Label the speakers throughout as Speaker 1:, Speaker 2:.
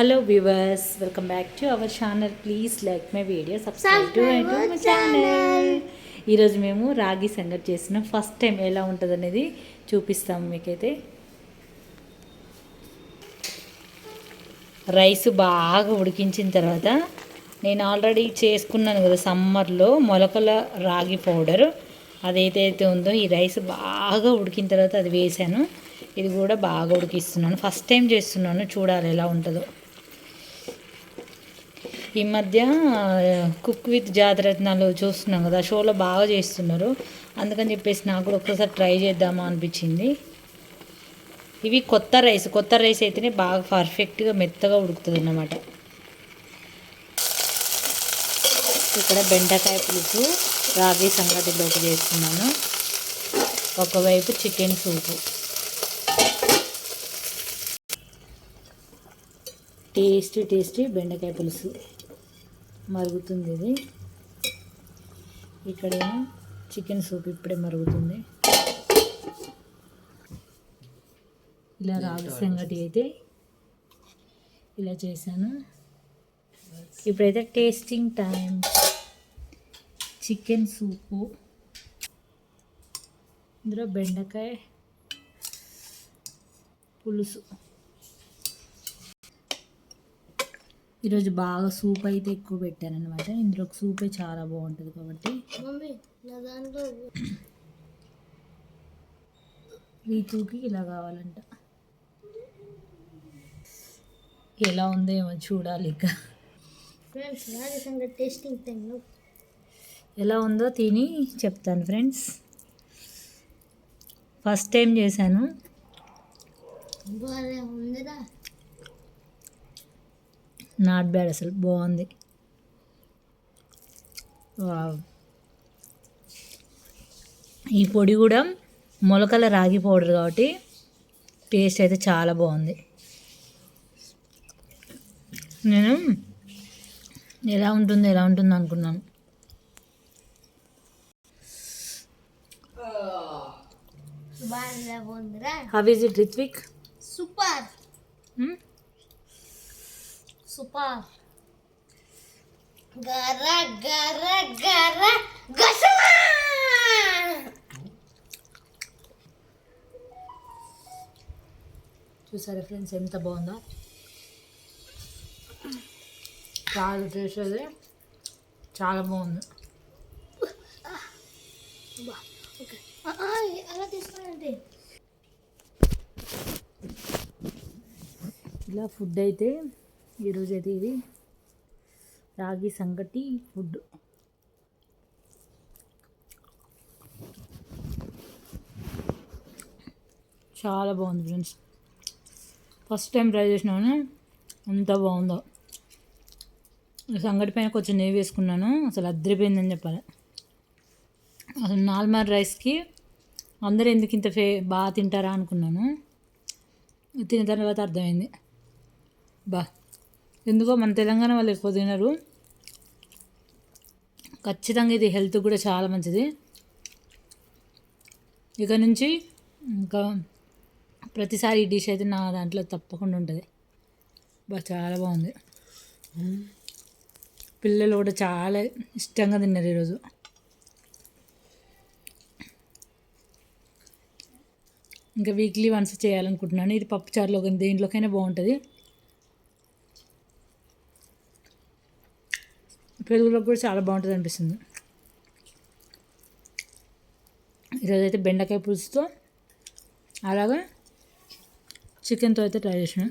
Speaker 1: Hello viewers welcome back to our channel please like my video subscribe to my channel ఈరోజు మేము రాగి సంగటి చేస్తున్నాం ఫస్ట్ టైం ఎలా ఉంటుంది అనేది చూపిస్తాము మీకైతే. రైస్ బాగా ఉడికించిన తర్వాత నేను ఆల్రెడీ చేసుకున్నాను కదా సమ్మర్లో మొలకల రాగి పౌడర్ అదైతే ఉందో ఈ రైస్ బాగా ఉడికిన తర్వాత అది వేసాను ఇది కూడా బాగా ఉడికిస్తున్నాను. ఫస్ట్ టైం చేస్తున్నాను. చూడాలి ఎలా ఉంటుందో. ఈ మధ్య కుక్ విత్ జాతరత్నాలు చూస్తున్నాం కదా షోలో బాగా చేస్తున్నారు. అందుకని చెప్పేసి నాకు కూడా ఒక్కసారి ట్రై చేద్దామా అనిపించింది. ఇవి కొత్త రైస్ కొత్త రైస్ అయితేనే బాగా పర్ఫెక్ట్గా మెత్తగా ఉడుకుతుంది అన్నమాట ఇక్కడ బెండకాయ పులుసు రాగి సంగటిలోకి చేస్తున్నాను. ఒకవైపు చికెన్ సూపు. టేస్టీ టేస్టీ బెండకాయ పులుసు. మరుగుతుంది ఇది. ఇక్కడేమో చికెన్ సూప్ ఇప్పుడే మరుగుతుంది. ఇలా రాగి సంగటి అయితే ఇలా చేశాను. ఇప్పుడైతే టేస్టింగ్ టైం. Chicken soup. ఇందులో బెండకాయ పులుసు. ఈరోజు బాగా సూప్ అయితే ఎక్కువ పెట్టాను అనమాట ఇందులో సూపే చాలా బాగుంటుంది కాబట్టి. రీతూకి ఇలా కావాలంట. ఎలా ఉందో ఏమో చూడాలి ఇక.
Speaker 2: టేస్టింగ్ టైంలో
Speaker 1: ఎలా ఉందో తిని చెప్తాను ఫ్రెండ్స్. ఫస్ట్ టైం చేశాను. నాట్ బ్యాడ్ అసలు బాగుంది. ఈ పొడి కూడా మొలకల రాగి పౌడర్ కాబట్టి టేస్ట్ అయితే చాలా బాగుంది. నేను ఎలా ఉంటుంది ఎలా ఉంటుంది అనుకున్నాను. How is it Ritvik
Speaker 2: super super గర గర గర గసమా
Speaker 1: చూసారా ఫ్రెండ్స్ ఎంత బాగుందో? చాలా టేస్ట్ అది. చాలా బాగుంది.
Speaker 2: అలా తీసుకోండి
Speaker 1: ఇలా ఫుడ్ అయితే ఈరోజు అయితే ఇది రాగి సంగటి ఫుడ్. చాలా బాగుంది ఫ్రెండ్స్. ఫస్ట్ టైం ట్రై చేసినాను. అంత బాగుందో. సంగటి పైన కొంచెం నెయ్యి వేసుకున్నాను. అసలు అద్దరిపోయిందని చెప్పాలి. అసలు నార్మల్ రైస్కి అందరూ ఎందుకు ఇంత ఫే బాగా తింటారా అనుకున్నాను. తిన్న తర్వాత అర్థమైంది. బా. ఎందుకో మన తెలంగాణ వాళ్ళు ఎక్కువ తినరు. ఖచ్చితంగా ఇది హెల్త్ కూడా చాలా మంచిది. ఇక నుంచి ఇంకా ప్రతిసారి ఈ డిష్ అయితే నా దాంట్లో తప్పకుండా ఉంటుంది. బా చాలా బాగుంది. పిల్లలు కూడా చాలా ఇష్టంగా తిన్నారు ఈరోజు. ఇంకా వీక్లీ వన్స్ చేయాలనుకుంటున్నాను. ఇది పప్పు చారులో కానీ దేంట్లోకైనా బాగుంటుంది. పెరుగులోకి కూడా చాలా బాగుంటుంది అనిపిస్తుంది. ఈరోజు అయితే బెండకాయ పులుసుతో అలాగా చికెన్తో అయితే ట్రై చేసిన.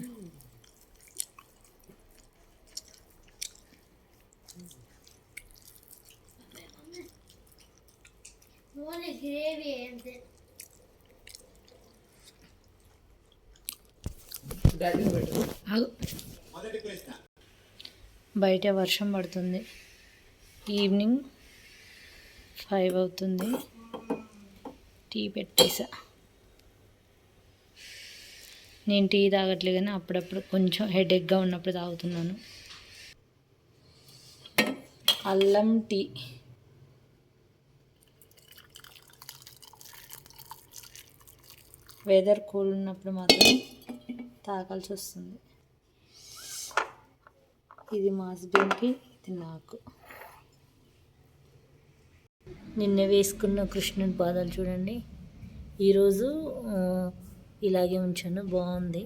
Speaker 1: బయట వర్షం పడుతుంది. ఈవినింగ్ ఫైవ్ అవుతుంది. టీ పెట్టేసా. నేను టీ తాగట్లేదు కానీ అప్పుడప్పుడు కొంచెం హెడేక్గా ఉన్నప్పుడు తాగుతున్నాను. అల్లం టీ వెదర్ కూల్ ఉన్నప్పుడు మాత్రం తాగాల్సి వస్తుంది. ఇది మా హస్బెండ్కి ఇది నాకు. నిన్న వేసుకున్న కృష్ణుని పాదాలు చూడండి. ఈరోజు ఇలాగే ఉంచాను బాగుంది.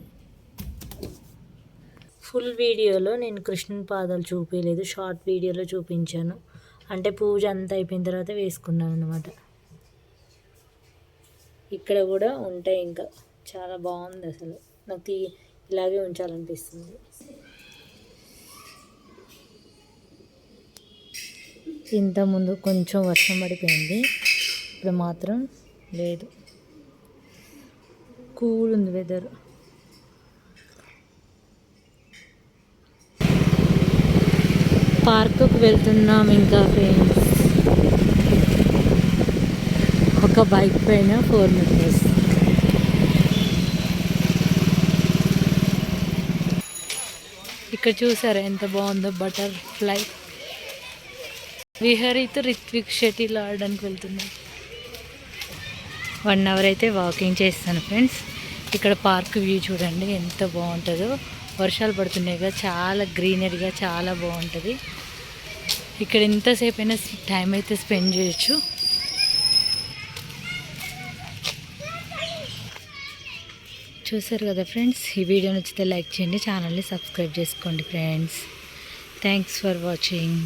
Speaker 1: ఫుల్ వీడియోలో నేను కృష్ణుని పాదాలు చూపించలేదు షార్ట్ వీడియోలో చూపించాను. అంటే పూజ అంతా అయిపోయిన తర్వాత వేసుకున్నాను అనమాట ఇక్కడ కూడా ఉంటాయి ఇంకా. చాలా బాగుంది అసలు. నాకు తీ ఇలాగే ఉంచాలనిపిస్తుంది. ఇంతకుముందు కొంచెం వర్షం పడిపోయింది. ఇప్పుడు మాత్రం లేదు. కూల్ ఉంది వెదర్. పార్కుకు వెళ్తున్నాం ఇంకా ఫ్రెండ్స్. ఒక బైక్ పైన ఫోర్ మెంబర్స్. ఇక్కడ చూసారా ఎంత బాగుందో బటర్ఫ్లై. విహరితో రిత్విక్ షటిల్ ఆడడానికి వెళ్తున్నాం. వన్ అవర్ అయితే వాకింగ్ చేస్తాను ఫ్రెండ్స్ ఇక్కడ పార్క్ వ్యూ చూడండి ఎంత బాగుంటుందో. వర్షాలు పడుతున్నాయి కదా చాలా గ్రీనరీగా చాలా బాగుంటుంది. ఇక్కడ ఎంతసేపు అయినా టైం అయితే స్పెండ్ చేయొచ్చు. చూసారు కదా ఫ్రెండ్స్ ఈ వీడియో నచ్చితే లైక్ చేయండి ఛానల్ని సబ్స్క్రైబ్ చేసుకోండి ఫ్రెండ్స్ థ్యాంక్స్ ఫర్ వాచింగ్